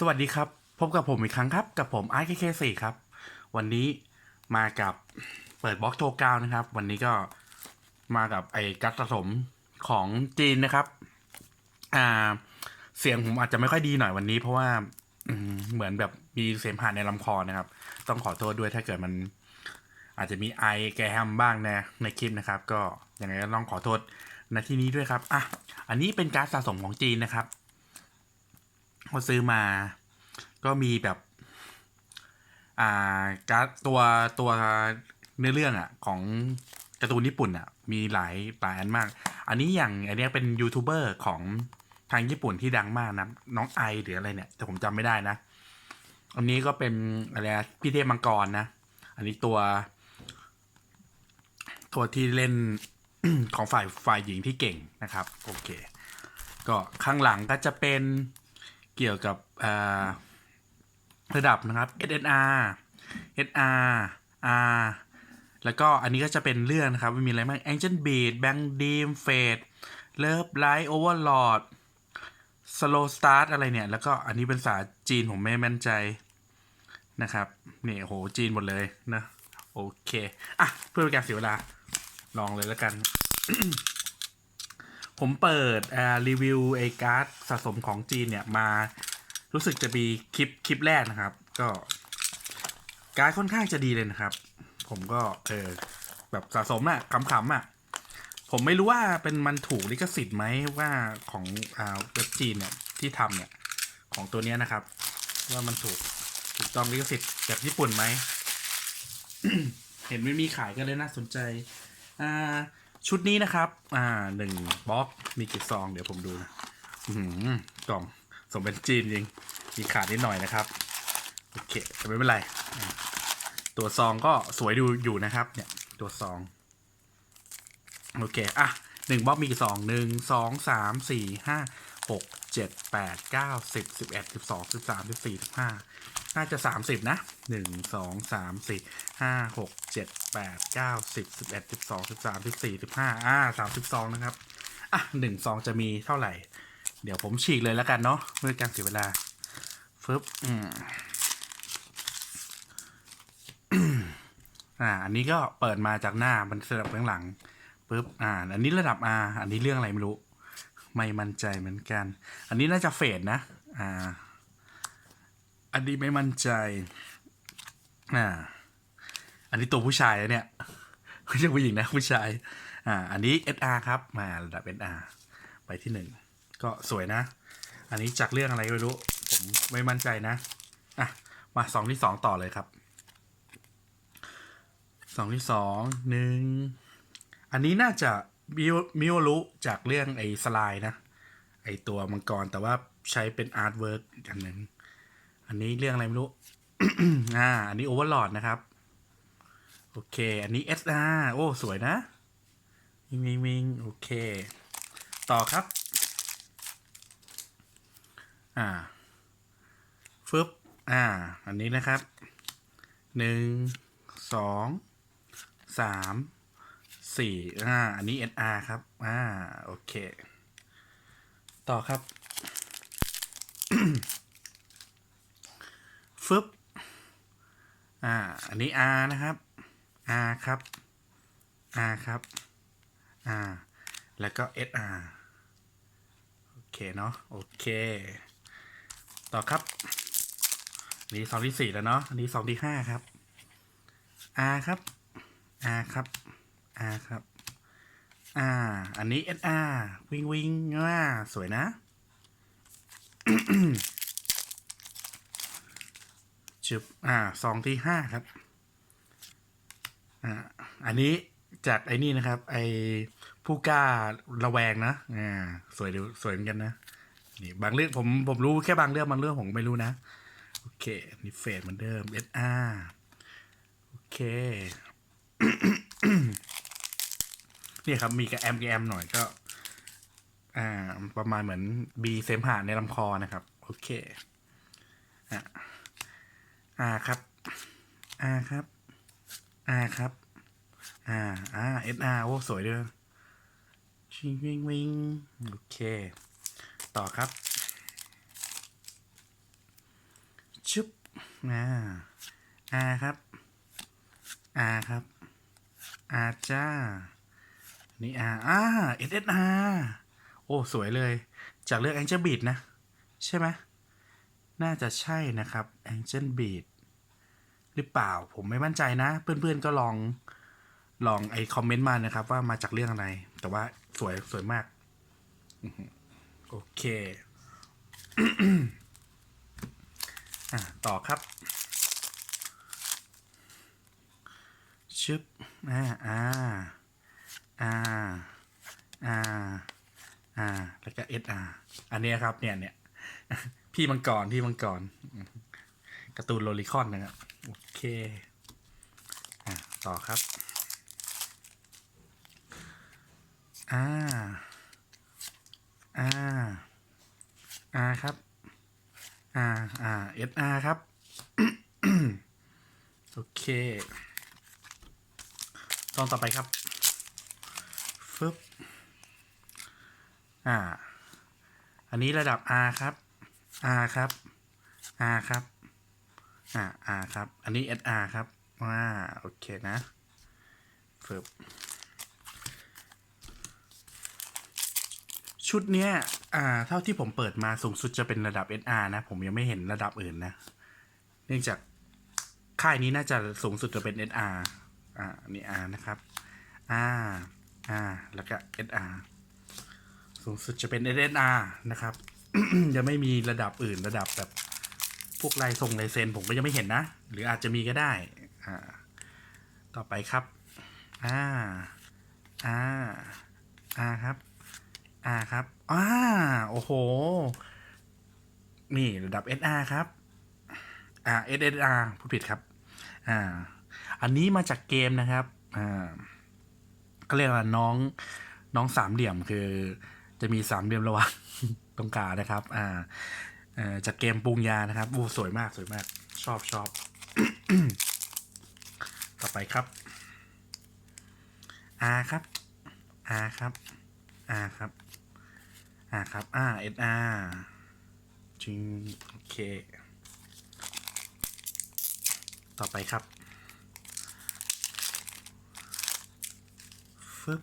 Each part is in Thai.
สวัสดีครับ พบกับผมอีกครั้งครับ กับผม i k k 4ครับ วันนี้มากับเปิดบล็อกโทกาวนะครับ วันนี้ก็มากับไอ้กัดสะสมของจีนนะครับ อ่า เสียงผมอาจจะไม่ค่อยดีหน่อยวันนี้ เพราะว่าเหมือนแบบมีเสมหะในลำคอนะครับ ต้องขอโทษด้วยถ้าเกิดมัน อาจจะมีไอแกแฮมบ้างนะในคลิปนะครับ ก็ยังไงก็ต้องขอโทษในที่นี้ด้วยครับอะอันนี้เป็นการสะสมของจีนนะครับ พอซื้อมา ก็มีแบบ อ่าการ์ดตัวตัวเนื้อเรื่องอะ่ะ ของการ์ตูนญี่ปุ่นอะ่ะ มีหลายหลายอันมาก อันนี้อย่างอันนี้เป็นยูทูบเบอร์ของทางญี่ปุ่นที่ดังมากนะ น้องไอหรืออะไรเนี่ย แต่ผมจำไม่ได้นะ อันนี้ก็เป็นอะไรพี่เทพมังกรนะ อันนี้ตัว ตัวที่เล่นของฝ่ายฝ่ายหญิงที่เก่งนะครับ โอเค ก็ข้างหลังก็จะเป็น เกี่ยวกับระดับนะครับ SNR SR R แล้วก็อันนี้ก็จะเป็นเรื่องนะครับมีอะไรบ้าง Angel Beat Bang Dream Fate Love Light Overlord Slow Start อะไรเนี่ย แล้วก็อันนี้เป็นภาษาจีนผมไม่แม่นใจนะครับนี่โหจีนหมดเลยนะ โอเค อะ เพื่อเป็นการเสียเวลา ลองเลยแล้วกัน ผมเปิดรีวิวไอการ์ดสะสมของจีนเนี่ยมารู้สึกจะมีคลิปคลิปแรกนะครับ ก็การ์ดค่อนข้างจะดีเลยนะครับ ผมก็เออแบบสะสมอะขำๆอะผมไม่รู้ว่าเป็นมันถูกลิขสิทธิ์ไหมว่าของอ่าเว็บจีนเนี่ยที่ทำเนี่ยของตัวเนี้ยนะครับ ว่ามันถูกถูกต้องลิขสิทธิ์แบบญี่ปุ่นไหม เห็นไม่มีขายกันเลยน่าสนใจอ่า ชุดนี้นะครับ อ่าหนึ่งบล็อกมีกี่ซอง เดี๋ยวผมดูนะอื้อหือกล่องสมเป็นจีนจริง มีขาดนิดหน่อยนะครับ โอเคแต่ไม่เป็นไร ตัวซองก็สวยดูอยู่นะครับ เนี่ย ตัวซอง โอเค อะหนึ่งบล็อกมีกี่ซองหนึ่งสองสามสี่ห้าหกเจ็ดแปดเก้าสิบสิบเอ็ดสิบสองสิบสามสิบสี่สิบห้า น่าจะสามสิบนะหนึ่งสองสามสี่ห้าหกเจ็ดแปดเก้าสิบสิบเอ็ดสิบสองสิบสามสิบสี่สิบห้าอ่าสามสิบสองนะครับ อะหนึ่งซองจะมีเท่าไหร่ เดี๋ยวผมฉีกเลยแล้วกันเนาะเพื่อการเสียเวลาฟึบอืมอ่า อันนี้ก็เปิดมาจากหน้ามันสลับข้างหลังปุ๊บอ่า อันนี้ระดับ R อันนี้เรื่องอะไรไม่รู้ ไม่มั่นใจเหมือนกัน อันนี้น่าจะเฟดนะ อ่า อันนี้ไม่มั่นใจอ่าอันนี้ตัวผู้ชายเนี่ยไม่ใช่ผู้หญิงนะผู้ชาย อ่า อันนี้ SR ครับ มาระดับ SR ไปที่หนึ่งก็สวยนะ อันนี้จากเรื่องอะไรไม่รู้ ผมไม่มั่นใจนะ อะ มาสองที่สองต่อเลยครับสองที่สองหนึ่งอันนี้น่าจะมิวมิวรุจากเรื่องไอ้สไลด์นะ ไอ้ตัวมังกรแต่ว่าใช้เป็นอาร์ตเวิร์กอันหนึ่ง อันนี้เรื่องอะไรไม่รู้ อ่า อันนี้โอเวอร์ลอดนะครับ โอเค อันนี้ SR โอ้ สวยนะมิงมิงมิงโอเค ต่อครับ อ่า ฟึบ อ่า อันนี้นะครับ หนึ่ง สอง สาม สี่ อ่า อันนี้ SR ครับ อ่า โอเค ต่อครับ ฟึบอ่า อันนี้ R นะครับ R ครับ R ครับ R แล้วก็ SR โอเคเนาะ โอเค ต่อครับอันนี้ซองที่สี่แล้วเนาะ อันนี้ซองที่ห้าครับ R ครับ R ครับ R ครับอ่าอันนี้ SR วิงวิงอ่าสวยนะ จุบอ่าซองที่ห้าครับ อ่า อันนี้จากไอ้นี่นะครับ ไอ้ผู้กล้าระแวงนะ อ่า สวยดูสวยเหมือนกันนะ นี่บางเรื่องผมผมรู้แค่บางเรื่องบางเรื่องผมไม่รู้นะ โอเค นี่เฟดเหมือนเดิม SR โอเคนี่ครับมีกับแอมกับแอมหน่อยก็ อ่า ประมาณเหมือนบีเซมหาในลำคอนะครับ โอเคอ่า อ่าครับอ่าครับอ่าครับอ่าอ่า SR โอ้สวยด้วยชิงวิงวิงโอเค ต่อครับชึบอ่าอาครับอาครับอาจ้า นี่อาอ่าเอสเอสอาโอ้ สวยเลย จากเลือก Angel Beat นะ ใช่ไหม น่าจะใช่นะครับ Angel Beat หรือเปล่าผมไม่มั่นใจนะ เพื่อนๆก็ลองลองไอคอมเมนต์มานะครับ ว่ามาจากเรื่องอะไร แต่ว่าสวยสวยมาก โอเคอะต่อครับชึบอ่าอ่าอ่าอ่าอ่าแล้วก็เอสอาอันนี้ครับเนี่ยเนี่ย พี่มังกรพี่มังกรการ์ตูนโลลิคอนนะครับโอเคอ่าต่อครับอ่าอ่าอ่าครับอ่าอ่า SR ครับ โอเคตอนต่อไปครับฟึบอ่า อันนี้ระดับ R ครับ R ครับ R ครับ อ่า R ครับ อันนี้ SR ครับอ่าโอเคนะฟึบชุดเนี้ย อ่า เท่าที่ผมเปิดมาสูงสุดจะเป็นระดับ SR นะ ผมยังไม่เห็นระดับอื่นนะ เนื่องจากค่ายนี้น่าจะสูงสุดจะเป็น SR อ่า นี่ R นะครับ R R แล้วก็ SR สูงสุดจะเป็น SR นะครับ ยังไม่มีระดับอื่นระดับแบบพวกลายทรงลายเซ็นผมก็ยังไม่เห็นนะ หรืออาจจะมีก็ได้อ่าต่อไปครับอ่าอ่าอ่าครับอ่าครับอ่าโอ้โห นี่ระดับ SR ครับอ่า SSR พูดผิดครับอ่าอันนี้มาจากเกมนะครับอ่าก็เรียกว่าน้องน้องสามเหลี่ยมคือจะมีสามเหลี่ยมระหว่าง ตรงกลางนะครับ อ่าจากเกมปรุงยานะครับอู้สวยมากสวยมาก ชอบชอบต่อไปครับ R ครับ R ครับ R ครับ R ครับ R S R จริงโอเค ต่อไปครับฟึบ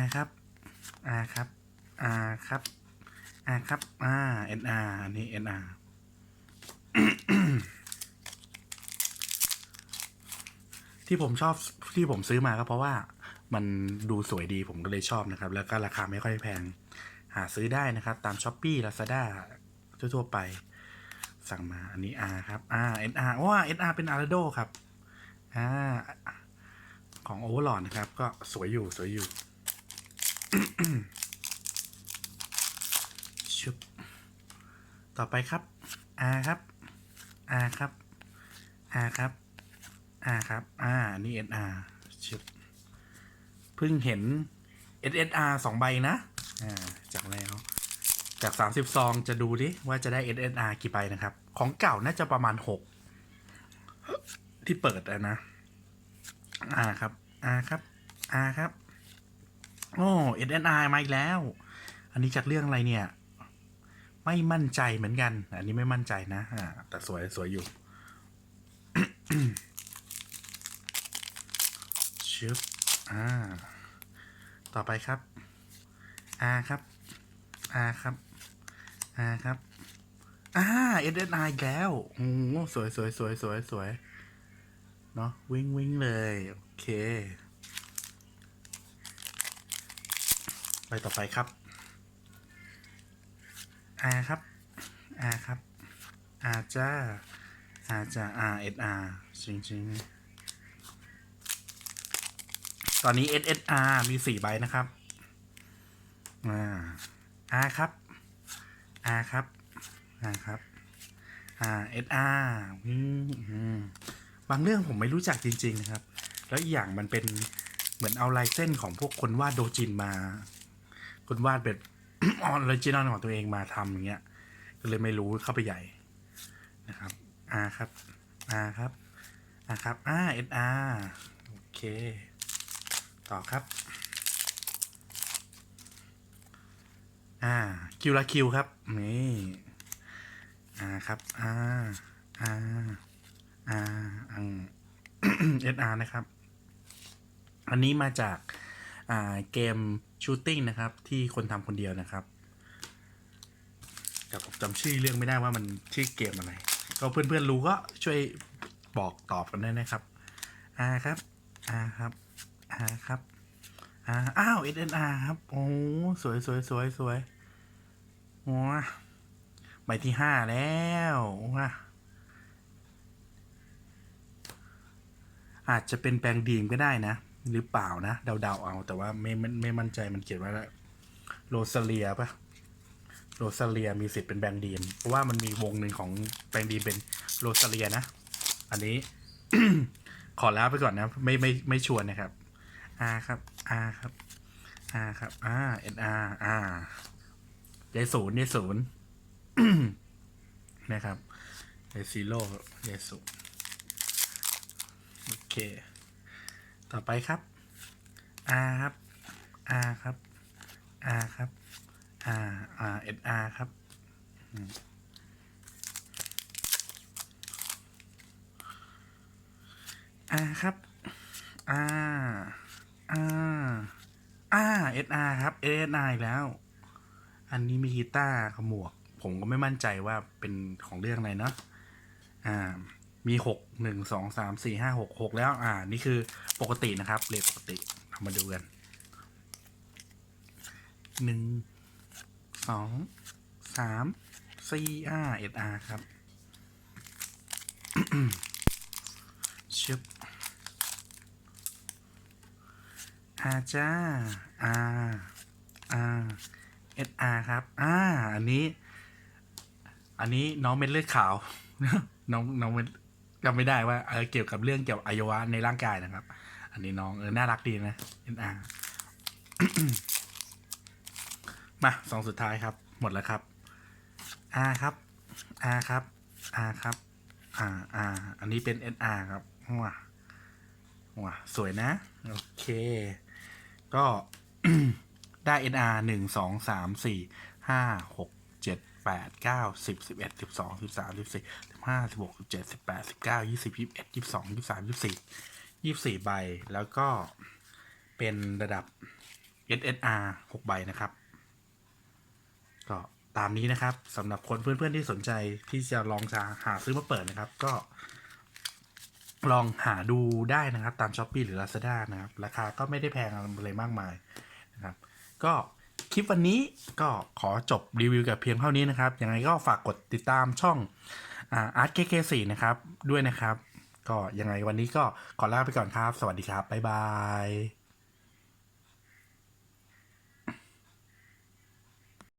R ครับ R ครับ R ครับ R ครับอ่า NR อันนี้ NR ที่ผมชอบที่ผมซื้อมาก็เพราะว่ามันดูสวยดีผมก็เลยชอบนะครับ แล้วก็ราคาไม่ค่อยแพง หาซื้อได้นะครับ ตาม s h อ p e e Lazada ทั่วๆไป สั่งมาอันนี้ R ครับอ่า NR ว่า NR เป็น Arado ครับอ่าของ Overlord นะครับ ก็สวยอยู่สวยอยู่ ชุบ ต่อไปครับ R ครับ R ครับ R ครับ R ครับอ่านี่ SR ชุบเพิ่งเห็น SSR สองใบนะอ่าจากแล้ว จากสามสิบซองจะดูดิ ว่าจะได้ SSR กี่ใบนะครับ ของเก่าน่าจะประมาณหกที่เปิดอะนะอ่าครับอ่าครับอ่าครับ โอ้ SSR มาอีกแล้ว อันนี้จากเรื่องอะไรเนี่ย ไม่มั่นใจเหมือนกัน อันนี้ไม่มั่นใจนะอ่าแต่สวยสวยอยู่ชึบอ่า ต่อไปครับอาครับอาครับอาครับอ่า SSR อีกแล้วโอ้สวยสวยสวยสวยสวยเนาะวิ่งวิ่งเลย โอเค ไปต่อไปครับ อาครับอาครับอาจ้าอาจ้า R S R จริงจริงๆ ตอนนี้ S S R มีสี่ใบนะครับอ่า R ครับ R ครับ R ครับ R S R อืมอืมบางเรื่องผมไม่รู้จักจริง ๆ นะครับ แล้วอีกอย่างมันเป็นเหมือนเอาลายเส้นของพวกคนวาดโดจินมา คนวาดแบบ ออนออริจินอลของตัวเองมาทำอย่างเงี้ย ก็เลยไม่รู้เข้าไปใหญ่นะครับ R ครับ R ครับ R ครับ R S R โอเค ต่อครับ อ่าคิวละคิวครับ นี่อ่าครับอ่า R R อัง SR นะครับ อันนี้มาจาก เกมชูตติ้งนะครับ ที่คนทำคนเดียวนะครับแต่ผมจำชื่อเรื่องไม่ได้ว่ามันชื่อเกมอะไร ก็เพื่อนๆรู้ก็ช่วยบอกตอบกันได้นะครับอ่าครับอ่าครับอ่าครับอ่าอ้าว SNR ครับ โอ้สวยสวยสวยสวยว้าใบที่ห้าแล้วว้าอาจจะเป็นแปลงดีมก็ได้นะ หรือเปล่านะ เดาๆเอา แต่ว่าไม่ไม่ไม่มั่นใจมันเขียนว่าโรซาเลียปะโรซาเลียมีสิทธิ์เป็นแบงค์ดีมเพราะว่ามันมีวงหนึ่งของแบงค์ดีมเป็นโรซาเลียนะ อันนี้ ขอลาไปก่อนนะ ไม่ไม่ไม่ชวนนะครับอ่าครับอ่าครับอ่าครับอ่า NR อ่ายายศูนย์ยายศูนย์นะครับยายซีโร่ยายศูนย์โอเค ต่อไปครับ R ครับ R ครับ R ครับ R R S R ครับอืม R ครับ R R R S R ครับ S R อีกแล้ว อันนี้มีกีตาร์ขมวก ผมก็ไม่มั่นใจว่าเป็นของเรื่องอะไรเนาะ อ่า มีหกหนึ่งสองสามสี่ห้าหกหกแล้ว อ่า นี่คือปกตินะครับเลขปกติเรามาดูกันหนึ่งสองสามสี่อ่าเอ็ดอาร์ครับชึบอาจ้าอาอาเอสอาครับ อ่า อันนี้ อันนี้น้องเม็ดเลือดขาว น้องน้องเม็ด จำไม่ได้ว่าเออเกี่ยวกับเรื่องเกี่ยวกับอวัยวะในร่างกายนะครับ อันนี้น้องเออน่ารักดีนะเอ็นอาร์มาสองสุดท้ายครับ หมดแล้วครับอาครับอาครับอาครับอ่าอ่าอันนี้เป็น NR ครับว้าว้าสวยนะ โอเค ก็ได้ NR หนึ่งสองสามสี่ห้าหกเจ็ด แปดเก้าสิบสิบเอ็ดสิบสองสิบสามสิบสี่สิบห้าสิบหกสิบเจ็ดสิบแปดสิบเก้ายี่สิบยี่สิบเอ็ดยี่สิบสองยี่สิบสามยี่สิบสี่ยี่สิบสี่ใบ แล้วก็เป็นระดับ SSR หกใบนะครับ ก็ตามนี้นะครับสำหรับคนเพื่อนๆที่สนใจที่จะลองจะหาซื้อมาเปิดนะครับ ก็ ลองหาดูได้นะครับ ตาม s h อ p e e หรือ Lazada นะครับ ราคาก็ไม่ได้แพงอะไรมากมายนะครับ ก็ คลิปวันนี้ก็ขอจบรีวิวกับเพียงเท่านี้นะครับ ยังไงก็ฝากกดติดตามช่องอาร์ตเคเคสี่นะครับ ด้วยนะครับ ก็ยังไงวันนี้ก็ขอลาไปก่อนครับ สวัสดีครับ บ๊ายบาย